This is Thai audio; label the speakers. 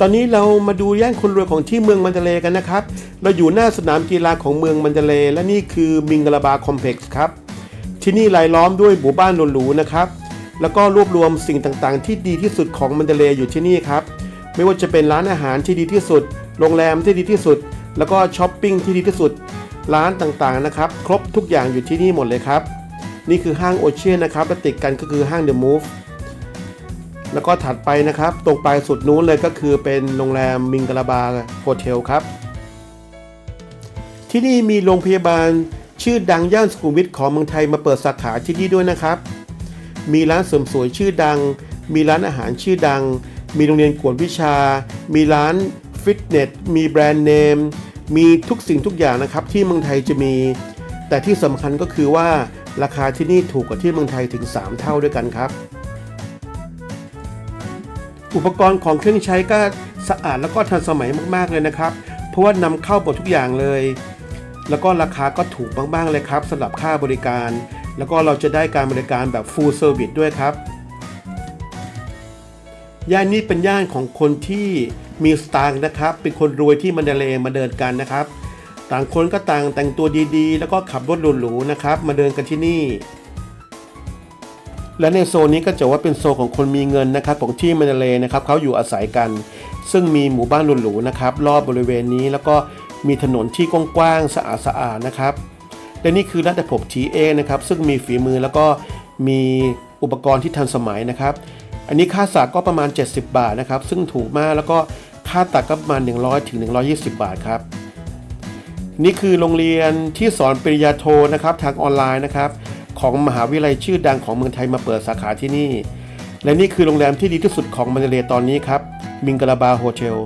Speaker 1: ตอนนี้เรามาดูย่านคนรวยของที่เมืองมันเดเลกันนะครับ เราอยู่หน้าสนามกีฬาของเมืองมันเดเลและนี่คือมิงกลาบาคอมเพล็กซ์ครับ ที่นี่รายล้อมด้วยหมู่บ้านหรูๆนะครับ แล้วก็รวบรวมสิ่งต่างๆ ที่ดีที่สุดของมันเดเลอยู่ที่นี่ครับ ไม่ว่าจะเป็นร้านอาหารที่ดีที่สุด โรงแรมที่ดีที่สุด แล้วก็ช้อปปิ้งที่ดีที่สุด ร้านต่างๆนะครับ ครบทุกอย่างอยู่ที่นี่หมดเลยครับ นี่คือห้างโอเชียนนะครับและติดกันก็คือห้างเดอะมูฟ แล้วก็ถัดไปนะครับ ตรงปลายสุดนู้นเลยก็คือเป็นโรงแรมมิงกลาบาโฮเทลครับ ที่นี่มีโรงพยาบาลชื่อดังย่านสุขุมวิทของเมืองไทยมาเปิดสาขาที่นี่ด้วยนะครับ มีร้านเสริมสวยชื่อดัง มีร้านอาหารชื่อดัง มีโรงเรียนกวดวิชา มีร้านฟิตเนส มีแบรนด์เนม มีทุกสิ่งทุกอย่างนะครับที่เมืองไทยจะมี แต่ที่สำคัญก็คือว่าราคาที่นี่ถูกกว่าที่เมืองไทยถึง 3 เท่าด้วยกันครับ อุปกรณ์ของเครื่องใช้ก็สะอาดแล้วก็ทันสมัยมากๆเลยนะครับ เพราะว่านำเข้าหมดทุกอย่างเลย แล้วก็ราคาก็ถูกมากๆเลยครับสำหรับค่าบริการ แล้วก็เราจะได้การบริการแบบ full service ด้วยครับ ย่านนี้เป็นย่านของคนที่มีสตางค์นะครับ เป็นคนรวยที่มันเดเลมาเดินกันนะครับ ต่างคนก็ต่างแต่งตัวดีๆ แล้วก็ขับรถหรูๆนะครับ มาเดินกันที่นี่ และในโซนนี้ก็จะว่าเป็นโซนของคนมีเงินนะครับของที่มันเดเลนะครับเขาอยู่อาศัยกัน ซึ่งมีหมู่บ้านหรูๆนะครับรอบบริเวณนี้แล้วก็มีถนนที่กว้างๆสะอาดๆนะครับและนี่คือร้านตัดผมทีเอนะครับซึ่งมีฝีมือแล้วก็มีอุปกรณ์ที่ทันสมัยนะครับ อันนี้ค่าสระก็ประมาณ 70 บาทนะครับ ซึ่งถูกมากแล้วก็ค่าตัดก็ประมาณ 100ถึง120 บาทครับนี่คือโรงเรียนที่สอนปริญญาโทนะครับทางออนไลน์นะครับ ของมหาวิทยาลัยชื่อดังของเมืองไทยมาเปิดสาขาที่นี่ และนี่คือโรงแรมที่ดีที่สุดของมาเลเซียตอนนี้ครับมิงกลาบาโฮเทล